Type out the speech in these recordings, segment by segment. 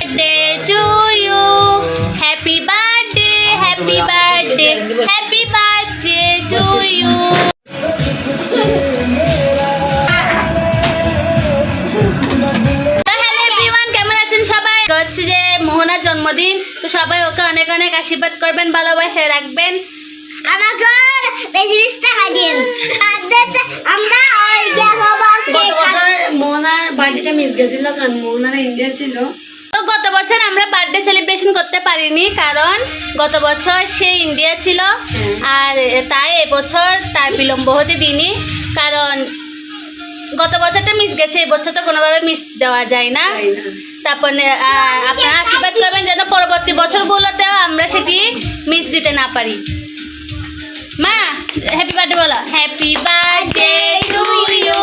birthday to you. Happy birthday, happy birthday, happy birthday to you. কেমন আছেন সবাই হচ্ছে যে মোহনার জন্মদিন তো সবাই ওকে অনেক অনেক আশীর্বাদ করবেন ভালোবাসায় রাখবেন আমাকে বেশি বেশি টাকা দিন আমরা ওই দেখাবো গত বছর মোহনার বার্থডেটা মিস গেছিল কারণ মোহনার ইন্ডিয়া ছিল। তো গত বছর আমরা বার্থডে সেলিব্রেশন করতে পারিনি কারণ গত বছর সে ইন্ডিয়া ছিল আর তাই এবছর তার বিলম্ব হতে দিইনি কারণ গত বছরটা মিস গেছে এবছর তো কোনোভাবে মিস দেওয়া যায় না। তারপরে আপনারা আশীর্বাদ করবেন যেন পরবর্তী বছরগুলোতেও আমরা সেটি মিস দিতে না পারি। মা হ্যাপি বার্থডে বলো। Happy birthday to you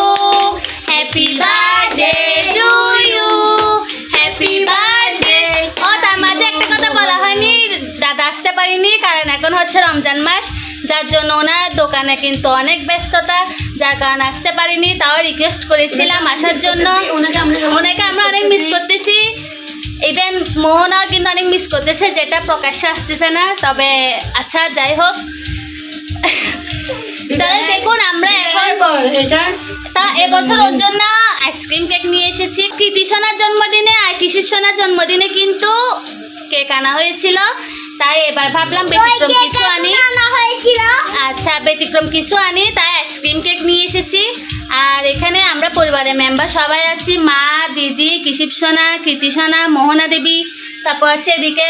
happy birthday to you happy birthday ও তার মাঝে একটা কথা বলা হয়নি। দাদা আসতে পারিনি কারণ এখন হচ্ছে রমজান মাস। যার জন্য ওনার দোকানে কিন্তু অনেক ব্যস্ততা। যার কারণে আসতে পারিনি তাও রিকোয়েস্ট করেছিলাম আসার জন্য। ওনাকে আমরা ওনাকে আমরা অনেক মিস করতেছি। ইভেন মোহনাও কিন্তু অনেক মিস করতেছে যেটা প্রকাশ্যে আসতেছে না। তবে আচ্ছা যাই হোক। তাহলে দেখুন আমরা এখন পর এটা তা এবছর ওর জন্য আইসক্রিম কেক নিয়ে এসেছি। কৃতি সোনার জন্মদিনে আর কৃষিপ সোনার জন্মদিনে কিন্তু কেক আনা হয়েছিল। তাই এবার ভাবলাম ব্যতিক্রম কিছু আনি। আচ্ছা ব্যতিক্রম কিছু আনি তাই আইসক্রিম কেক নিয়ে এসেছি। আর এখানে আমরা পরিবারের মেম্বার সবাই আছি। মা দিদি কৃষিপ সোনা কৃতি সোনা মোহনা দেবী তারপর হচ্ছে এদিকে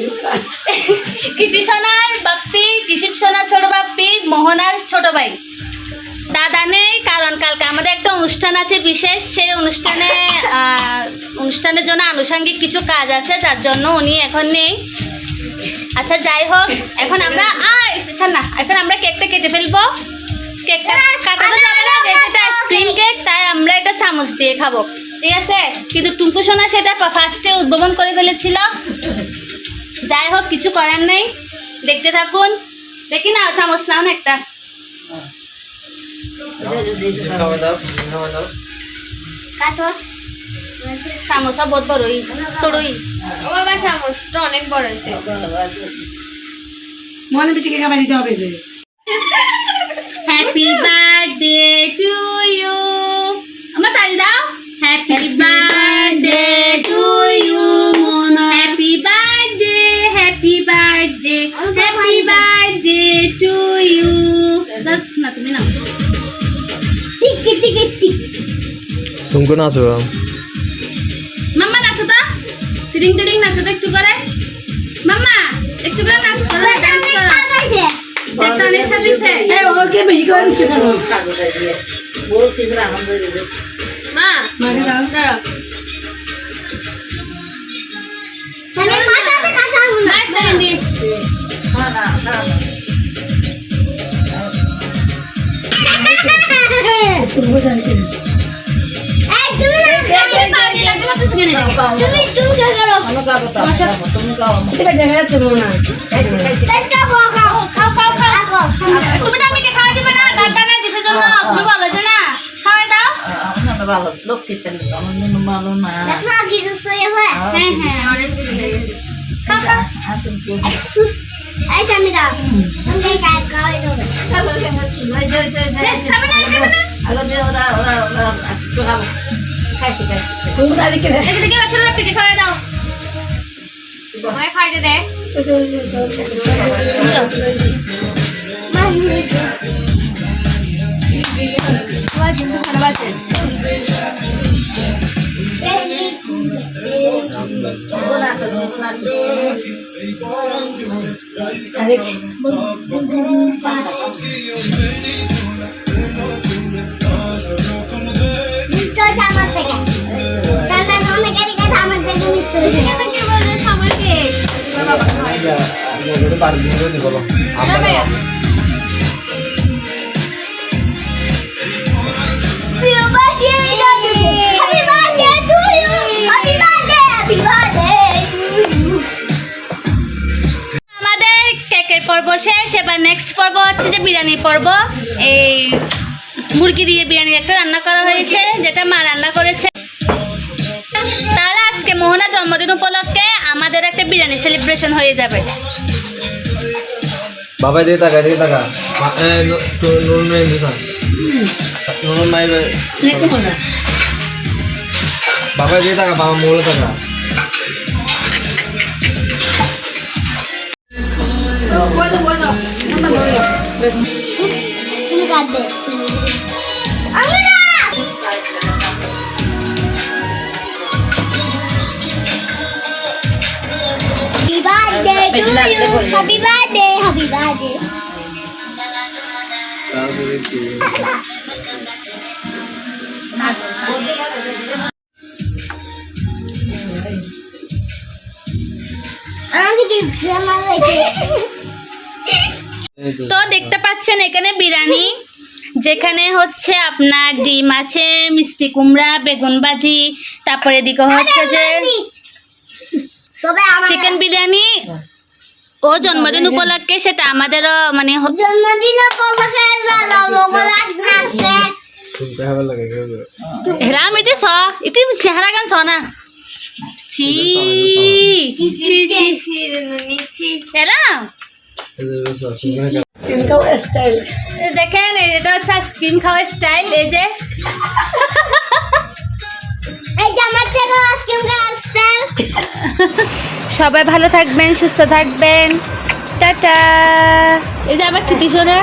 কৃতি সোনার বাপ্পি কৃষিপ সোনার ছোট বাপ্পি মোহনার ছোট ভাই। দাদা নেই কারণ কালকে আমাদের একটা অনুষ্ঠান আছে বিশেষ। সেই অনুষ্ঠানে অনুষ্ঠানের জন্য আনুষঙ্গিক কিছু কাজ আছে যার জন্য উনি এখন নেই। আচ্ছা যাই হোক এখন আমরা আয়, ছাড় না এখন আমরা কেকটা কেটে ফেলব। কেকটা কাটাতে যাবে না এটা আইসক্রিম কেক তাই আমরা এটা চামচ দিয়ে খাব। ঠিক আছে? কিন্তু টুঙ্কু সোনা সেটা ফার্স্টে উদ্ভাবন করে ফেলেছিল। যাই হোক কিছু করার নেই। দেখতে থাকুন। দেখি না চামচ নাও না একটা। চামচা বহুত ও বাবা চামচটা অনেক বড় হয়েছে। মনে বেশি খাবার দিতে হবে যে। হ্যাপি বার্থডে না তুমি না টিকি টিকি টিক তুমি নাচো। মাম্মা নাচো তো। তিরিং তিরিং নাচো তো একটু করে। মাম্মা একটু করে নাচ। করো ডান্স করো একটা অনেক সাজিয়েছে এই ওকে বেশি করে দিচ্ছে কেন? মা মাকে দাও। দাঁড়াও। তাহলে মাথাতে বোঝা দিচ্ছে না এই তুমি না পাউডি লাগতে করতেছ কেন এদিকে? তুমি তুমি করো এটা দেখা যাচ্ছে খাও তুমি না আমাকে খাওয়া দিবে না দাদা না যেসের জন্য তুমি বলো যে না খাওয়াই দাও ভালো লক্ষ্মী ছেলে আমার জন্য ভালো না হয় হ্যাঁ অনেক কিছু লেগেছে আমি দাও আমি কাজ দেবো খাওয়াই দাও খাইতে দে আরে আমাদের কেকের পর্ব শেষ, এবার নেক্সট পর্ব হচ্ছে যে বিরিয়ানির পর্ব। এই মুরগি দিয়ে বিরিয়ানি একটা রান্না করা হয়েছে, যেটা মা রান্না করেছে। মোহনা জন্মদিন উপলক্ষে আমাদের একটা বিরিয়ানি সেলিব্রেশন হয়ে যাবে। বাবা দিয়ে টাকা দিয়ে টাকা নুন মেয়ে নুন বাবা দিয়ে টাকা বাবা মূল টাকা বলো বলো। বলো। তুমি কাটবে তারপরে কি তো দেখতে পাচ্ছেন এখানে বিরিয়ানি যেখানে হচ্ছে আপনার ডিম আছে মিষ্টি কুমড়া বেগুন ভাজি তারপরে এদিকে হচ্ছে যে চিকেন বিরিয়ানি ও জন্মদিন উপলক্ষে সেটা আমাদেরও মানে জন্মদিন উপলক্ষে ইতি স ইতি চেহারা গান স না। ছি ছি ছি ছি। হেরাম স্টাইল। দেখেন এটা হচ্ছে আইসক্রিম খাওয়ার স্টাইল এই যে। এই যে থেকে আইসক্রিম আসছে সবাই ভালো থাকবেন সুস্থ থাকবেন। টাটা। এই যে আবার কৃতি শোনা